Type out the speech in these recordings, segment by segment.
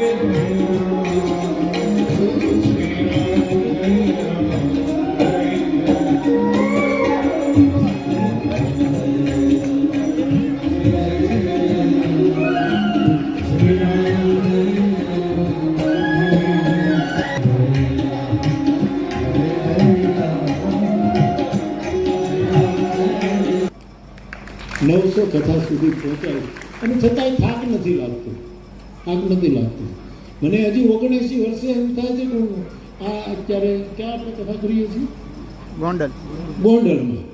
નવસો કથા સુધી પહોંચાય અને છતાંય થાક નથી લાગતો થાક નથી લાગતી. મને હજી ઓગણએંસી વર્ષે એમ થાય છે કે હું આ અત્યારે ક્યાં આપણે કથા કરીએ છીએ? ગોંડલ. ગોંડલમાં.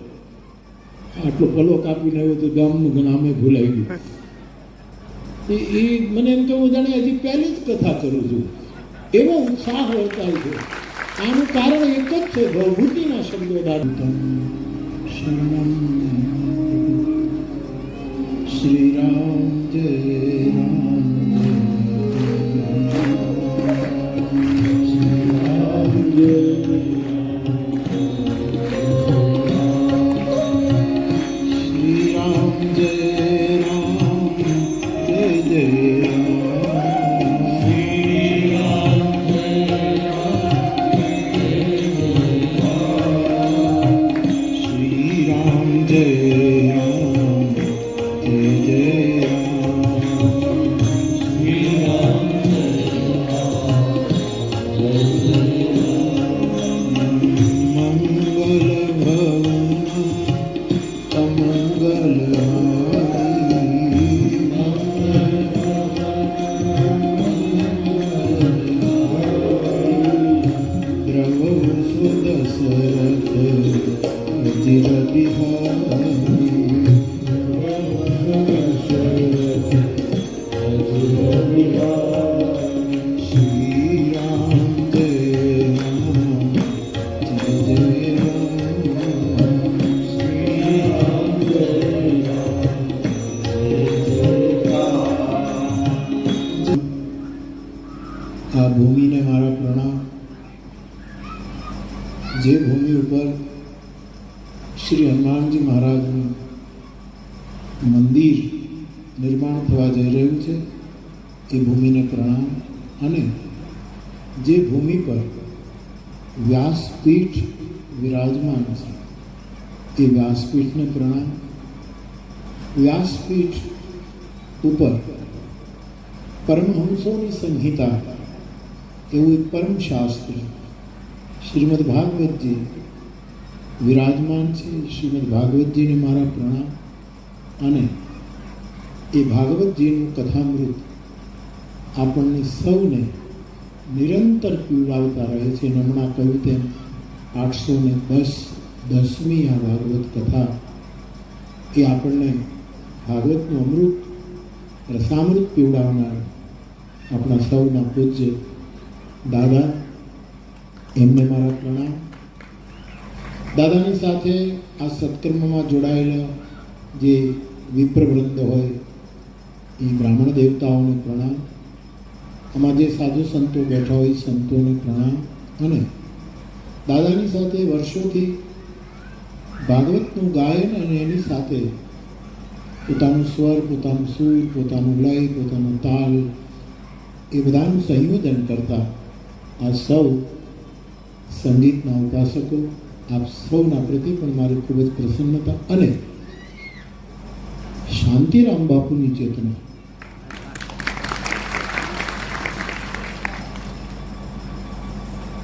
આટલો પલો કાપીને આવ્યો તો ગામનું નામે ભૂલાઈ ગયું. એ એ મને એમ કે હું જાણે હજી પહેલી જ કથા કરું છું. એવો ઉત્સાહ વર્તાય છે. આનું કારણ એક જ છે ભવભૂતિના શબ્દો દાદા શરણમ. શ્રી રામ જય. ભૂમિને મારા પ્રણામ. જે ભૂમિ ઉપર શ્રી હનુમાનજી મહારાજનું મંદિર નિર્માણ થવા જઈ રહ્યું છે, એ ભૂમિને પ્રણામ. અને જે ભૂમિ પર વ્યાસપીઠ વિરાજમાન છે, એ વ્યાસપીઠને પ્રણામ. વ્યાસપીઠ ઉપર પરમહંસોની સંહિતા એવું એક પરમ શાસ્ત્ર શ્રીમદ ભાગવતજી વિરાજમાન છે. શ્રીમદ ભાગવતજીને મારા પ્રણામ. અને એ ભાગવતજીનું કથામૃત આપણને સૌને નિરંતર પીવડાવતા રહે છે. હમણાં કહ્યું તેમ આઠસો ને દસ દસમી આ ભાગવત કથા એ આપણને ભાગવતનું અમૃત રસામૃત પીવડાવનાર આપણા સૌના પૂજ્ય દાદા, એમને મારા પ્રણામ. દાદાની સાથે આ સત્કર્મમાં જોડાયેલા જે વિપ્રવૃંદ હોય, એ બ્રાહ્મણ દેવતાઓને પ્રણામ. આમાં જે સાધુ સંતો બેઠા હોય, સંતોને પ્રણામ. અને દાદાની સાથે વર્ષોથી ભાગવતનું ગાયન અને એની સાથે પોતાનું સ્વર, પોતાનું સૂર, પોતાનું લય, પોતાનું તાલ, એ બધાનું સંયોજન કરતા આ સૌ સંગીતના ઉપાસકો, આપ સૌના પ્રતિ પણ મારી ખૂબ જ પ્રસન્નતા અને શાંતિરામ બાપુની ચેતના.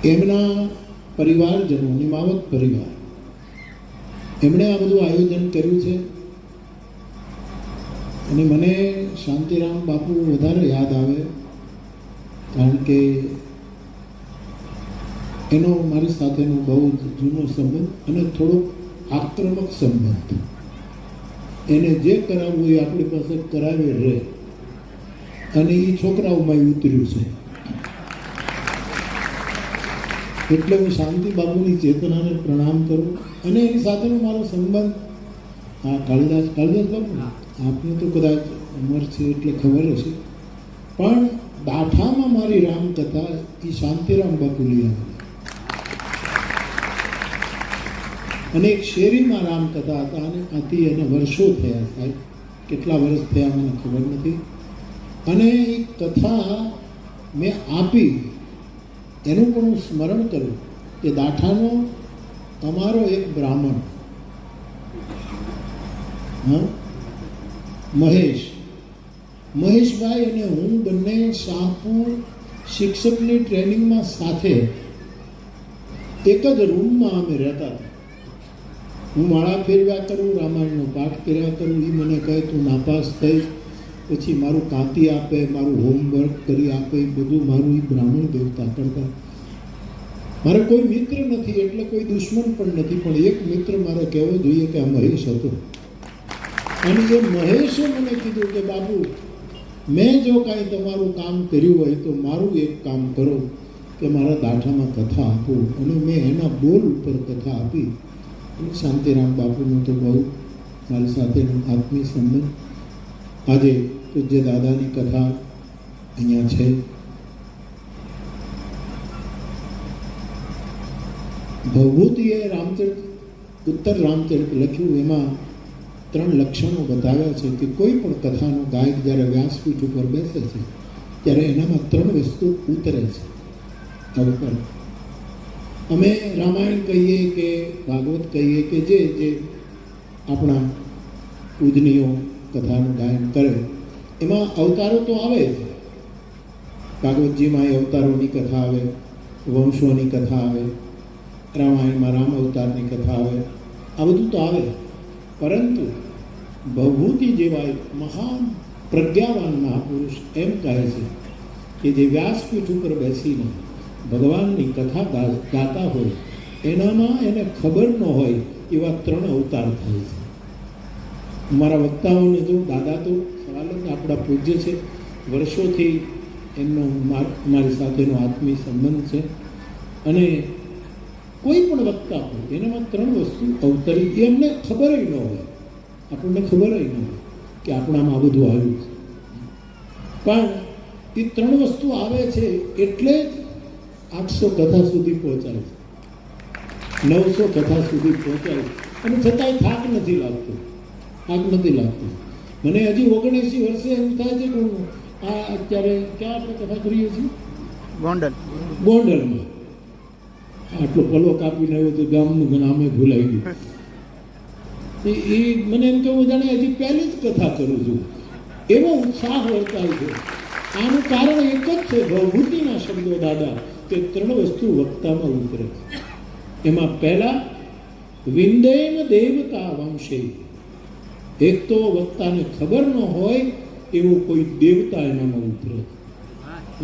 એમના પરિવારજનો નિમાવત પરિવાર. એમણે આ બધું આયોજન કર્યું છે. અને મને શાંતિરામ બાપુ વધારે યાદ આવે, કારણ કે એનો મારી સાથેનો બહુ જૂનો સંબંધ અને થોડો આક્રમક સંબંધ. એને જે કરાવવું એ આપણી પાસે કરાવે રહે. અને એ છોકરાઓમાં ઉતર્યું છે. એટલે હું શાંતિ બાબુની ચેતનાને પ્રણામ કરું અને એની સાથેનો મારો સંબંધ. હા કાલિદાસ કાલિદાસ બાબુ આપને તો કદાચ ઉંમર છે એટલે ખબર હશે. પણ દાઠામાં મારી રામકથા એ શાંતિરામ બાપુ લઈ અને એક શેરીમાં રામ કથા હતા અને આથી એને વર્ષો થયા સાહેબ કેટલા વર્ષ થયા મને ખબર નથી. અને એ કથા મેં આપી. એનું પણ હું સ્મરણ કરું કે દાઠાનો અમારો એક બ્રાહ્મણ. હા? મહેશ. મહેશભાઈ અને હું બંને શાહપુર શિક્ષકની ટ્રેનિંગમાં સાથે એક જ રૂમમાં અમે રહેતા હતા. હું માળા ફેરવ્યા કરું, રામાયણનો પાઠ કર્યા કરું એ મને કહે, તું નાપાસ થઈ, પછી મારું કાંતિ આપે, મારું હોમવર્ક કરી આપે બધું મારું એ બ્રાહ્મણ દેવતા કરતા. મારે કોઈ મિત્ર નથી, એટલે કોઈ દુશ્મન પણ નથી, પણ એક મિત્ર મારે કહેવો જોઈએ કે આ મહેશ હતો. અને એ મહેશે મને કીધું કે, બાબુ, મેં જો કાંઈ તમારું કામ કર્યું હોય, તો મારું એક કામ કરો, કે મારા દાઠામાં કથા આપો. અને મેં એના બોલ ઉપર કથા આપી. શાંતિરામ બાપુનો તો બહુ મારી સાથેનો આત્મીય સંબંધ. આજે પૂજ્ય દાદાની કથા અહીંયા છે. ભવભૂતિએ રામચરિત, ઉત્તર રામચરિત લખ્યું, એમાં ત્રણ લક્ષણો બતાવ્યા છે કે કોઈ પણ કથાનો ગાયક જ્યારે વ્યાસપીઠ ઉપર બેસે છે, ત્યારે એનામાં ત્રણ વસ્તુ ઉતરે છે. ઉપર અમે રામાયણ કહીએ કે, ભાગવત કહીએ કે જે જે આપણા પૂજનીઓ કથાનું ગાયન કરે, એમાં અવતારો તો આવે જ. ભાગવતજીમાં એ અવતારોની કથા આવે, વંશોની કથા આવે, રામાયણમાં રામ અવતારની કથા આવે, આ બધું તો આવે. પરંતુ ભવભૂતિ જેવા મહાન પ્રજ્ઞાવાન મહાપુરુષ એમ કહે છે કે જે વ્યાસપીઠ ઉપર બેસીને ભગવાનની કથા ગાતા હોય. એનામાં એને ખબર ન હોય એવા ત્રણ અવતાર થાય છે. મારા વક્તાઓને જો દાદા તો સવાલ આપણા પૂજ્ય છે. વર્ષોથી એમનો માર- સાથેનો આત્મીય સંબંધ છે. અને કોઈ પણ વક્તા હોય, એનામાં ત્રણ વસ્તુ અવતરી, એમને ખબર ન હોય. આપણને ખબર ન હોય કે આપણામાં આ બધું આવ્યું છે. પણ એ ત્રણ વસ્તુ આવે છે એટલે જ આઠસો કથા સુધી પહોંચાય છે. નવસો કથા સુધી પહોંચાય છે. અને છતાંય થાક નથી લાગતો. થાક નથી લાગતો. મને હજી ઓગણએંસી વર્ષે એમ થાય છે કે હું આ અત્યારે ક્યાં આપણે કથા કરીએ છીએ? ગોંડલ. ગોંડલમાં. આટલો પલો કાપીને આવ્યો તો ગામનું નામે ભૂલાઈ ગયું. એ એ મને એમ કેવું જાણે હજી પહેલી જ કથા કરું છું. એવો ઉત્સાહ વર્તાય છે. આનું કારણ એક જ છે ભવભૂતિના શબ્દો દાદા કે ત્રણ વસ્તુ વક્તામાં ઉતરે? એમાં પહેલા વિંદેન દેવતા વંશે એક તો વક્તાને ખબર ન હોય એવો કોઈ દેવતા એનામાં ઉતરે.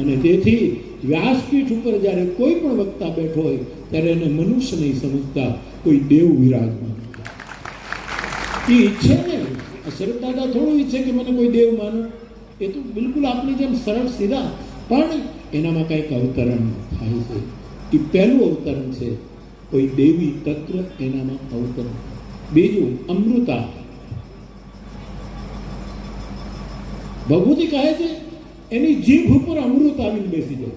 અને તેથી વ્યાસપીઠ ઉપર જ્યારે કોઈ પણ વક્તા બેઠો હોય, ત્યારે એને મનુષ્ય નહીં સમજતા, કોઈ દેવ વિરાજમાન એ ઈચ્છે ને શરદ દાદા થોડું ઈચ્છે કે મને કોઈ દેવ માનો. એ તો બિલકુલ આપણી જેમ સરળ સીધા. પણ એનામાં કંઈક અવતરણ થાય છે. એ પહેલું અવતરણ છે, કોઈ દેવી તત્વ એનામાં અવતરણ. બીજું, અમૃતા. ભગવતી કહે છે, એની જીભ ઉપર અમૃત આવીને બેસી જાય.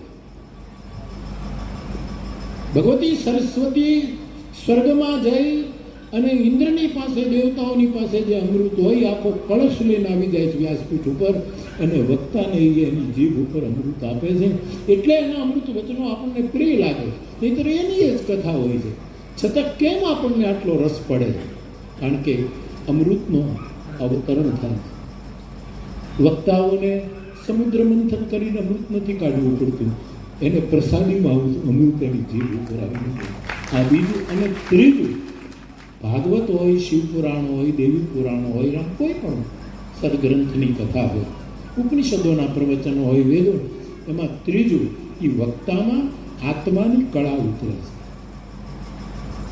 ભગવતી સરસ્વતી સ્વર્ગમાં જઈ અને ઇન્દ્રની પાસે, દેવતાઓની પાસે જે અમૃત હોય, આખો કળશ લઈને આવી જાય છે વ્યાસપીઠ ઉપર. અને વક્તાને એ એની જીભ ઉપર અમૃત આપે છે. એટલે એના અમૃત વચનો આપણને પ્રિય લાગે છે. નહીતર એની જ કથા હોય છે. છતાં કેમ આપણને આટલો રસ પડે કારણ કે અમૃતનો અવતરણ થાય વક્તાઓને સમુદ્ર મંથન કરીને અમૃત નથી કાઢવું પડતું. એને પ્રસાદીમાં અમૃત એની જીભ ઉપર આવી આ બીજું અને ત્રીજું, ભાગવત હોય, શિવપુરાણ હોય દેવી પુરાણ હોય રામ કોઈ પણ સદગ્રંથની કથા હોય. ઉપનિષદોના પ્રવચનો હોય, વેદો, એમાં ત્રીજું એ વક્તામાં આત્માની કળા ઉતરે છે.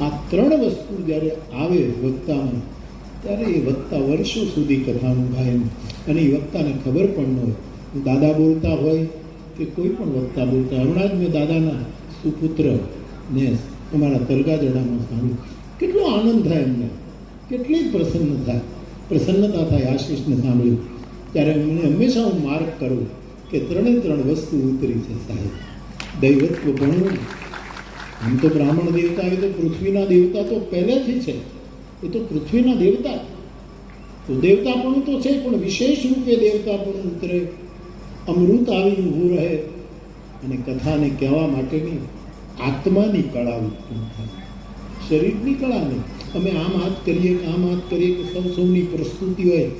આ ત્રણ વસ્તુ જ્યારે આવે વક્તામાં, ત્યારે એ વક્તા વર્ષો સુધી કથાનું ગાયન અને એ વક્તાને ખબર પણ ન હોય. દાદા બોલતા હોય કે કોઈ પણ વક્તા બોલતા હમણાં જ મેં દાદાના સુપુત્ર ને અમારા તલગાજડામાં સાંભળ્યું. કેટલો આનંદ થાય એમને. કેટલી પ્રસન્ન થાય પ્રસન્નતા થાય આશીષને સાંભળ્યું ત્યારે મને હંમેશા હું માર્ક કરું કે ત્રણે ત્રણ વસ્તુ ઉતરી છે સાહેબ. દૈવત્વ ભણવું આમ તો બ્રાહ્મણ દેવતા એ તો પૃથ્વીના દેવતા તો પહેલેથી છે. એ તો પૃથ્વીના દેવતા તો દેવતાપણું તો છે, પણ વિશેષ રૂપે દેવતાપણું ઉતરે. અમૃત આવી ઊભું રહે. અને કથાને કહેવા માટેની આત્માની કળા ઉત્પન્ન થાય. શરીરની કળા નહીં. અમે આમ હાથ કરીએ કે આમ હાથ કરીએ કે સૌ સૌની પ્રસ્તુતિ હોય.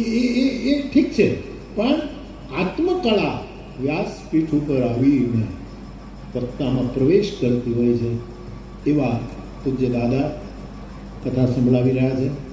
એ એ એ ઠીક છે. પણ આત્મકળા વ્યાસપીઠ ઉપર આવીને વક્તામાં પ્રવેશ કરતી હોય છે. એવા પૂજ્ય દાદા કથા સંભળાવી રહ્યા છે.